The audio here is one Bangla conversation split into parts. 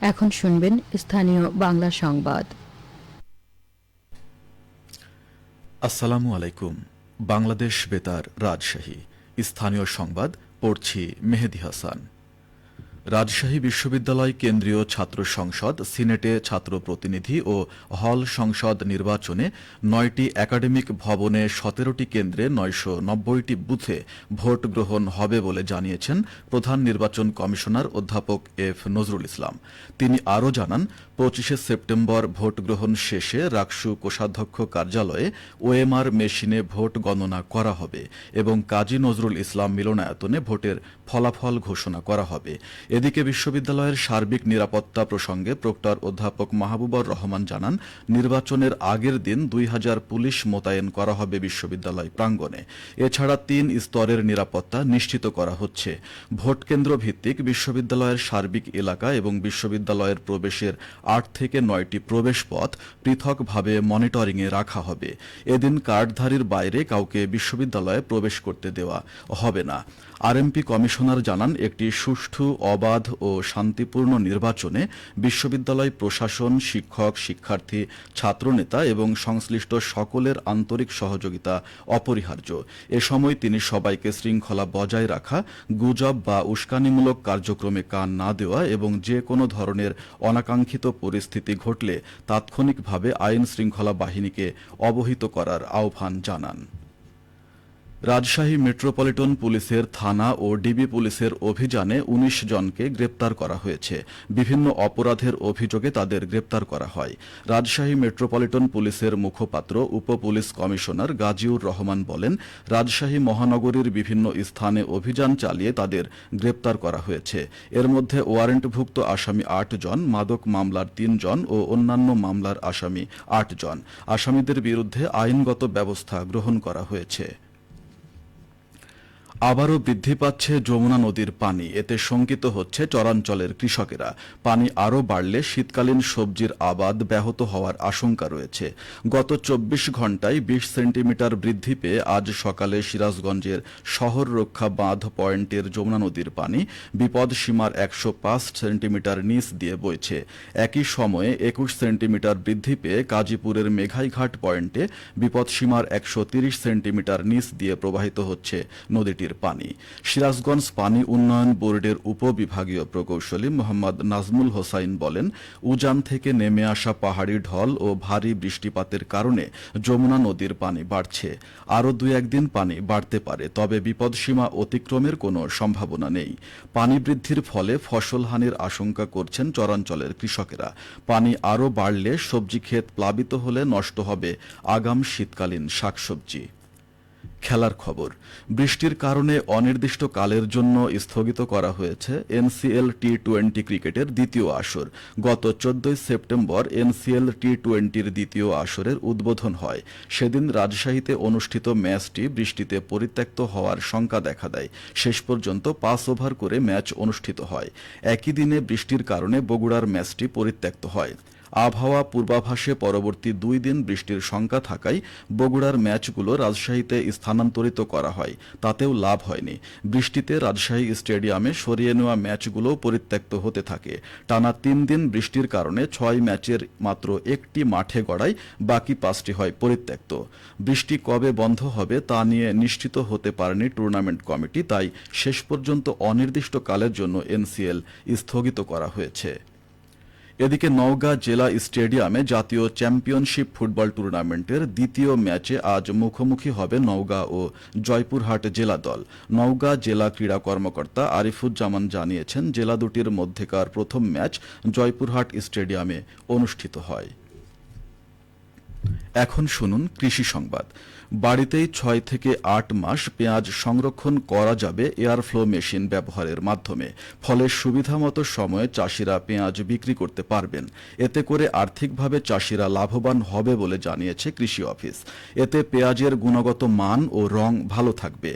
এখন শুনবেন স্থানীয় বাংলা সংবাদ। আসসালামু আলাইকুম। বাংলাদেশ বেতার রাজশাহী। স্থানীয় সংবাদ, পড়ছি মেহেদি হাসান। রাজশাহী বিশ্ববিদ্যালয় কেন্দ্রীয় ছাত্র সংসদ, সিনেটে ছাত্র প্রতিনিধি ও হল সংসদ নির্বাচনে নয়টি একাডেমিক ভবনে সতেরোটি কেন্দ্রে নয়শো নব্বইটি বুথে ভোট গ্রহণ হবে বলে জানিয়েছেন প্রধান নির্বাচন কমিশনার অধ্যাপক এফ নজরুল ইসলাম। তিনি আরও জানান, পঁচিশে সেপ্টেম্বর ভোট গ্রহণ শেষে রাকসু কোষাধ্যক্ষ কার্যালয়ে ওএমআর মেশিনে ভোট গণনা করা হবে এবং কাজী নজরুল ইসলাম মিলনায়তনে ভোটের ফলাফল ঘোষণা করা হবে। এদিকে বিশ্ববিদ্যালয়ের সার্বিক নিরাপত্তা প্রসঙ্গে প্রক্টর অধ্যাপক মাহবুবর রহমান জানান, নির্বাচনের আগের দিন দুই হাজার পুলিশ মোতায়েন করা হবে বিশ্ববিদ্যালয় প্রাঙ্গণে। এছাড়া তিন স্তরের নিরাপত্তা নিশ্চিত করা হচ্ছে। ভোট কেন্দ্র ভিত্তিক বিশ্ববিদ্যালয়ের সার্বিক এলাকা এবং বিশ্ববিদ্যালয়ের প্রবেশের আট থেকে নয়টি প্রবেশ পথ পৃথকভাবে মনিটরিংয়ে রাখা হবে। এদিন কার্ডধারীর বাইরে কাউকে বিশ্ববিদ্যালয়ে প্রবেশ করতে দেওয়া হবে না। আরএমপি কমিশনার জানান, একটি সুষ্ঠু অবাধ ও শান্তিপূর্ণ নির্বাচনে বিশ্ববিদ্যালয় প্রশাসন, শিক্ষক, শিক্ষার্থী, ছাত্রনেতা এবং সংশ্লিষ্ট সকলের আন্তরিক সহযোগিতা অপরিহার্য। এ সময় তিনি সবাইকে শৃঙ্খলা বজায় রাখা, গুজব বা উস্কানিমূলক কার্যক্রমে কান না দেওয়া এবং যে কোনো ধরনের অনাকাঙ্ক্ষিত পরিস্থিতি ঘটলে তাৎক্ষণিকভাবে আইন শৃঙ্খলা বাহিনীকে অবহিত করার আহ্বান জানান। রাজশাহী মেট্রোপলিটন পুলিশের থানা ও ডিবি পুলিশের অভিযানে ১৯ জনকে গ্রেপ্তার করা হয়েছে। বিভিন্ন অপরাধের অভিযোগে তাদের গ্রেপ্তার করা হয়। রাজশাহী মেট্রোপলিটন পুলিশের মুখপাত্র উপ পুলিশ কমিশনার গাজীউর রহমান বলেন, রাজশাহী মহানগরীর বিভিন্ন স্থানে অভিযান চালিয়ে তাদের গ্রেপ্তার করা হয়েছে। এর মধ্যে ওয়ারেন্টভুক্ত আসামি আট জন, মাদক মামলার তিন জন ও অন্যান্য মামলার আসামি আট জন। আসামিদের বিরুদ্ধে আইনগত ব্যবস্থা গ্রহণ করা হয়েছে। আবারও বৃদ্ধি পাচ্ছে যমুনা নদীর পানি। এতে শঙ্কিত হচ্ছে চরাঞ্চলের কৃষকেরা। পানি আরও বাড়লে শীতকালীন সবজির আবাদ ব্যাহত হওয়ার আশঙ্কা রয়েছে। গত চব্বিশ ঘন্টায় বিশ সেন্টিমিটার বৃদ্ধি পেয়ে আজ সকালে সিরাজগঞ্জের শহর রক্ষা বাঁধ পয়েন্টের যমুনা নদীর পানি বিপদ সীমার একশো পাঁচ সেন্টিমিটার নিচ দিয়ে বইছে। একই সময়ে একুশ সেন্টিমিটার বৃদ্ধি পেয়ে কাজীপুরের মেঘাইঘাট পয়েন্টে বিপদ সীমার একশো তিরিশ সেন্টিমিটার নিচ দিয়ে প্রবাহিত হচ্ছে নদীটির পানি। সিরাজগঞ্জ পানি উন্নয়ন বোর্ডের উপবিভাগীয় প্রকৌশলী মোহাম্মদ নাজমুল হোসাইন বলেন, উজান থেকে নেমে আসা পাহাড়ি ঢল ও ভারী বৃষ্টিপাতের কারণে যমুনা নদীর পানি বাড়ছে। আরও দু একদিন পানি বাড়তে পারে, তবে বিপদসীমা অতিক্রমের কোনো সম্ভাবনা নেই। পানি বৃদ্ধির ফলে ফসলহানির আশঙ্কা করছেন চরাঞ্চলের কৃষকেরা। পানি আরও বাড়লে সবজি ক্ষেত প্লাবিত হলে নষ্ট হবে আগাম শীতকালীন শাকসবজি। খেলার খবর। বৃষ্টির কারণে অনির্দিষ্ট কালের জন্য স্থগিত করা হয়েছে এনসিএল টি টোয়েন্টি ক্রিকেটের দ্বিতীয় আসর। গত চোদ্দই সেপ্টেম্বর এনসিএল টি টোয়েন্টির দ্বিতীয় আসরের উদ্বোধন হয়। সেদিন রাজশাহীতে অনুষ্ঠিত ম্যাচটি বৃষ্টিতে পরিত্যক্ত হওয়ার শঙ্কা দেখা দেয়। শেষ পর্যন্ত পাঁচ ওভার করে ম্যাচ অনুষ্ঠিত হয়। একই দিনে বৃষ্টির কারণে বগুড়ার ম্যাচটি পরিত্যক্ত হয়। আবহাওয়া পূর্বাভাসে পরবর্তী দুই দিন বৃষ্টির শঙ্কা থাকায় বগুড়ার ম্যাচগুলো রাজশাহীতে স্থানান্তরিত করা হয়, তাতেও লাভ হয়নি। বৃষ্টিতে রাজশাহী স্টেডিয়ামে সরিয়ে নেওয়া ম্যাচগুলোও পরিত্যক্ত হতে থাকে। টানা তিন দিন বৃষ্টির কারণে ছয় ম্যাচের মাত্র একটি মাঠে গড়ায় বাকি পাঁচটি হয় পরিত্যক্ত। বৃষ্টি কবে বন্ধ হবে তা নিয়ে নিশ্চিত হতে পারেনি টুর্নামেন্ট কমিটি, তাই শেষ পর্যন্ত অনির্দিষ্টকালের জন্য এনসিএল স্থগিত করা হয়েছে। এদিকে নওগাঁ জেলা স্টেডিয়ামে জাতীয় চ্যাম্পিয়নশিপ ফুটবল টুর্নামেন্টের দ্বিতীয় ম্যাচে আজ মুখোমুখি হবে নওগাঁ ও জয়পুরহাট জেলা দল। নওগাঁ জেলা ক্রীড়া কর্মকর্তা আরিফুজ্জামান জানিয়েছেন, জেলা দুটির মধ্যেকার প্রথম ম্যাচ জয়পুরহাট স্টেডিয়ামে অনুষ্ঠিত হয়। এখন শুনুন কৃষি সংবাদ। বাড়িতেই ছয় থেকে আট মাস পেঁয়াজ সংরক্ষণ করা যাবে এয়ারফ্লো মেশিন ব্যবহারের মাধ্যমে। ফলে সুবিধামতো সময়ে চাষিরা পেঁয়াজ বিক্রি করতে পারবেন। এতে করে আর্থিকভাবে চাষিরা লাভবান হবে বলে জানিয়েছে কৃষি অফিস। এতে পেঁয়াজের গুণগত মান ও রং ভালো থাকবে।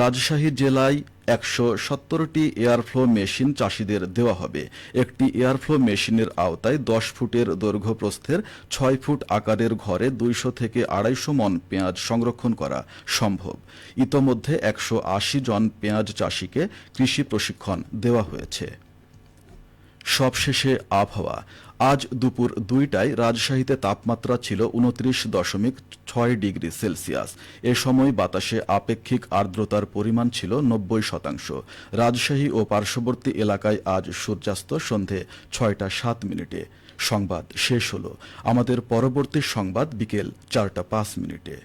রাজশাহী জেলায় একশো সত্তরটি এয়ারফ্লো মেশিন চাষিদের দেওয়া হবে। একটি এয়ারফ্লো মেশিনের আওতায় দশ ফুটের দৈর্ঘ্য প্রস্থের ছয় ফুট আকারের ঘরে দুইশো থেকে আড়াইশো মন পেঁয়াজ সংরক্ষণ করা সম্ভব। ইতোমধ্যে একশো আশি জন পেঁয়াজ চাষিকে কৃষি প্রশিক্ষণ দেওয়া হয়েছে। সবশেষে আবহাওয়া। আজ দুপুর দুইটায় রাজশাহীতে তাপমাত্রা ছিল উনত্রিশ দশমিক ছয় ডিগ্রি সেলসিয়াস। এ সময় বাতাসে আপেক্ষিক আর্দ্রতার পরিমাণ ছিল নব্বই শতাংশ। রাজশাহী ও পার্শ্ববর্তী এলাকায় আজ সূর্যাস্ত সন্ধে ছয়টা সাত মিনিটে। সংবাদ শেষ হলো। আমাদের পরবর্তী সংবাদ বিকেল চারটা পাঁচ মিনিটে।